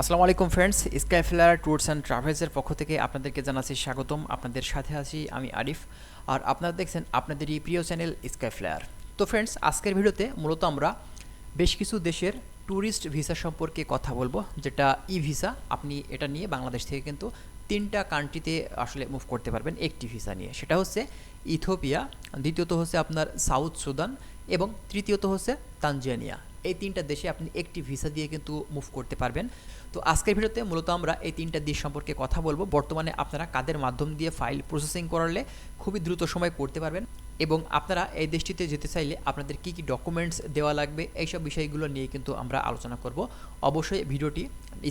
আসসালামু আলাইকুম friends Sky Flyer tours and ট্রাভেলসের পক্ষ থেকে আপনাদেরকে জানাচ্ছি স্বাগতম। আপনাদের সাথে আছি আমি আরিফ আর আপনারা দেখছেন আপনাদেরই প্রিয় চ্যানেল স্কাইফ্লায়ার তো ফ্রেন্ডস আজকের ভিডিওতে মূলত আমরা বেশ কিছু দেশের ট্যুরিস্ট ভিসা সম্পর্কে কথা বলব, যেটা ই ভিসা আপনি এটা নিয়ে বাংলাদেশ থেকে কিন্তু তিনটা কান্ট্রিতে আসলে মুভ করতে পারবেন একটি ভিসা নিয়ে। সেটা হচ্ছে ইথোপিয়া দ্বিতীয়ত হচ্ছে আপনার সাউথ সুদান এবং তৃতীয়ত হচ্ছে তানজানিয়া এই তিনটা দেশে আপনি একটি ভিসা দিয়ে কিন্তু মুভ করতে পারবেন। তো আজকের ভিডিওতে মূলত আমরা এই তিনটা দেশ সম্পর্কে কথা বলব। বর্তমানে আপনারা কাদের মাধ্যম দিয়ে ফাইল প্রসেসিং করালে খুবই দ্রুত সময় করতে পারবেন এবং আপনারা এই দেশটিতে যেতে চাইলে আপনাদের কী কী ডকুমেন্টস দেওয়া লাগবে, এইসব বিষয়গুলো নিয়ে কিন্তু আমরা আলোচনা করব। অবশ্যই ভিডিওটি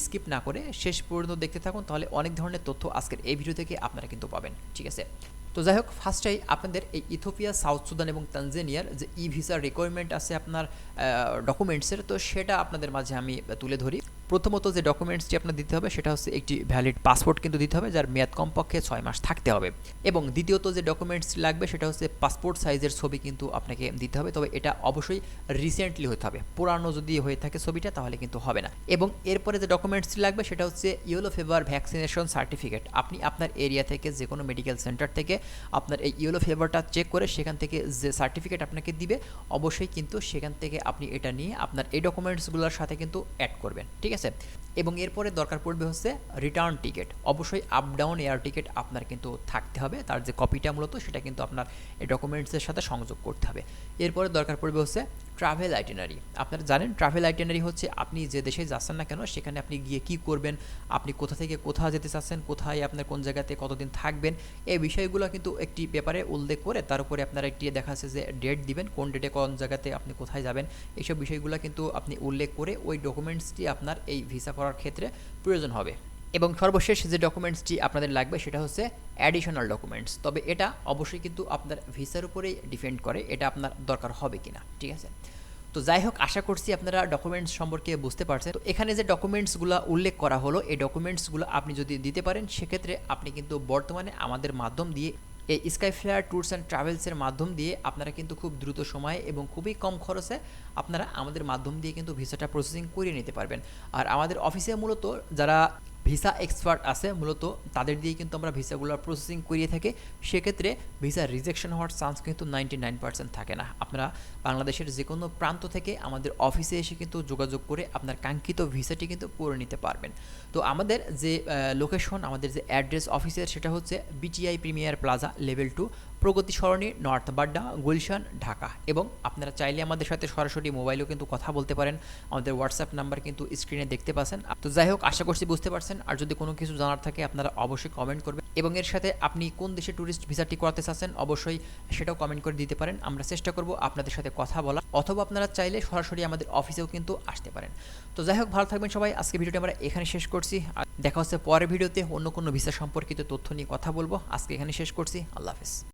স্কিপ না করে শেষ পর্যন্ত দেখতে থাকুন, তাহলে অনেক ধরনের তথ্য আজকের এই ভিডিও থেকে আপনারা কিন্তু পাবেন। ঠিক আছে? তো যাই হোক ফার্স্টেই আপনাদের এই ইথোপিয়া সাউথ সুদান এবং তানজেনিয়ার যে ই ভিসার রিকোয়ারমেন্ট আছে আপনার ডকুমেন্টসের তো সেটা আপনাদের মাঝে আমি তুলে ধরি। প্রথমত যে ডকুমেন্টসটি আপনার দিতে হবে, সেটা হচ্ছে একটি ভ্যালিড পাসপোর্ট কিন্তু দিতে হবে, যার মেয়াদ কমপক্ষে ছয় মাস থাকতে হবে। এবং দ্বিতীয়ত যে ডকুমেন্টস লাগবে, সেটা হচ্ছে পাসপোর্ট সাইজের ছবি কিন্তু আপনাকে দিতে হবে। তবে এটা অবশ্যই রিসেন্টলি হতে হবে। পুরানো যদি হয়ে থাকে ছবিটা, তাহলে কিন্তু হবে না। এবং এরপরে যে ডকুমেন্টসটি লাগবে, সেটা হচ্ছে ইয়েলো ফিভার ভ্যাকসিনেশন সার্টিফিকেট আপনি আপনার এরিয়া থেকে যে কোনো মেডিকেল সেন্টার থেকে আপনার এই ইয়েলো ফেভারটা চেক করে সেখান থেকে যে সার্টিফিকেট আপনাকে দিবে, অবশ্যই কিন্তু সেখান থেকে আপনি এটা নিয়ে আপনার এই ডকুমেন্টসগুলোর সাথে কিন্তু অ্যাড করবেন। ঠিক আছে? এবং এরপরে দরকার পড়বে হচ্ছে রিটার্ন টিকিট অবশ্যই আপ ডাউন এয়ার টিকিট আপনার কিন্তু থাকতে হবে। তার যে কপিটা মূলত সেটা কিন্তু আপনার এই ডকুমেন্টসের সাথে সংযোগ করতে হবে। এরপরে দরকার পড়বে হচ্ছে ট্রাভেল আইটেনারি আপনারা জানেন ট্রাভেল আইটেনারি হচ্ছে আপনি যে দেশে যাচ্ছেন না কেন, সেখানে আপনি গিয়ে কি করবেন, আপনি কোথা থেকে কোথা যেতে চাচ্ছেন, কোথায় আপনার কোন জায়গাতে কতদিন থাকবেন, এই বিষয়গুলো কিন্তু একটি পেপারে উল্লেখ করে তার উপরে আপনারা একটি দেখা যাচ্ছে যে ডেট দিবেন, কোন ডেটে কোন জায়গাতে আপনি কোথায় যাবেন, এইসব বিষয়গুলো কিন্তু আপনি উল্লেখ করে ওই ডকুমেন্টসটি আপনার এই ভিসা করার ক্ষেত্রে প্রয়োজন হবে। এবং সর্বশেষ যে ডকুমেন্টসটি আপনাদের লাগবে সেটা হচ্ছে অ্যাডিশনাল ডকুমেন্টস তবে এটা অবশ্যই কিন্তু আপনার ভিসার উপরেই ডিপেন্ড করে এটা আপনার দরকার হবে কিনা, ঠিক আছে? তো যাই হোক, আশা করছি আপনারা ডকুমেন্টস সম্পর্কে বুঝতে পারছেন। তো এখানে যে ডকুমেন্টসগুলো উল্লেখ করা হলো, এই ডকুমেন্টসগুলো আপনি যদি দিতে পারেন, সেক্ষেত্রে আপনি কিন্তু বর্তমানে আমাদের মাধ্যম দিয়ে, এই স্কাই ফ্লায়ার ট্যুরস অ্যান্ড ট্রাভেলসের মাধ্যম দিয়ে আপনারা কিন্তু খুব দ্রুত সময়ে এবং খুবই কম খরচে আপনারা আমাদের মাধ্যম দিয়ে কিন্তু ভিসাটা প্রসেসিং করিয়ে নিতে পারবেন। আর আমাদের অফিসে মূলত যারা ভিসা এক্সপার্ট আছে, মূলত তাদের দিয়ে কিন্তু আমরা ভিসাগুলো প্রসেসিং করিয়ে থাকি। সেক্ষেত্রে ভিসা রিজেকশন হওয়ার চান্স কিন্তু নাইনটি নাইন পার্সেন্ট থাকে না। আপনারা বাংলাদেশের যে কোনো প্রান্ত থেকে আমাদের অফিসে এসে কিন্তু যোগাযোগ করে আপনার কাঙ্ক্ষিত ভিসাটি কিন্তু করে নিতে পারবেন। তো আমাদের যে লোকেশন আমাদের যে অ্যাড্রেস অফিসের সেটা হচ্ছে BTI Premier Plaza level two Pragati Sarani, north Badda, Gulshan, Dhaka. এবং আপনারা চাইলে আমাদের সাথে সরাসরি মোবাইলেও কিন্তু কথা বলতে পারেন। আমাদের হোয়াটসঅ্যাপ নাম্বার কিন্তু স্ক্রিনে দেখতে পাচ্ছেন। তো যাই হোক, আশা করছি বুঝতে পারছেন। আর যদি কোনো কিছু জানার থাকে, আপনারা অবশ্যই কমেন্ট করবেন। এবং এর সাথে আপনি কোন দেশে ট্যুরিস্ট ভিসাটি করাতে চাচ্ছেন, অবশ্যই সেটাও কমেন্ট করে দিতে পারেন। আমরা চেষ্টা করব আপনাদের সাথে কথা বলা অথবা আপনারা চাইলে সরাসরি আমাদের অফিসেও কিন্তু আসতে পারেন। তো যাই হোক, ভালো থাকবেন সবাই। আজকে ভিডিওটি আমরা এখানে শেষ করছি। আর দেখা হচ্ছে পরের ভিডিওতে অন্য কোনো ভিসা সম্পর্কিত তথ্য নিয়ে কথা বলব। আজকে এখানে শেষ করছি। আল্লাহ হাফেজ।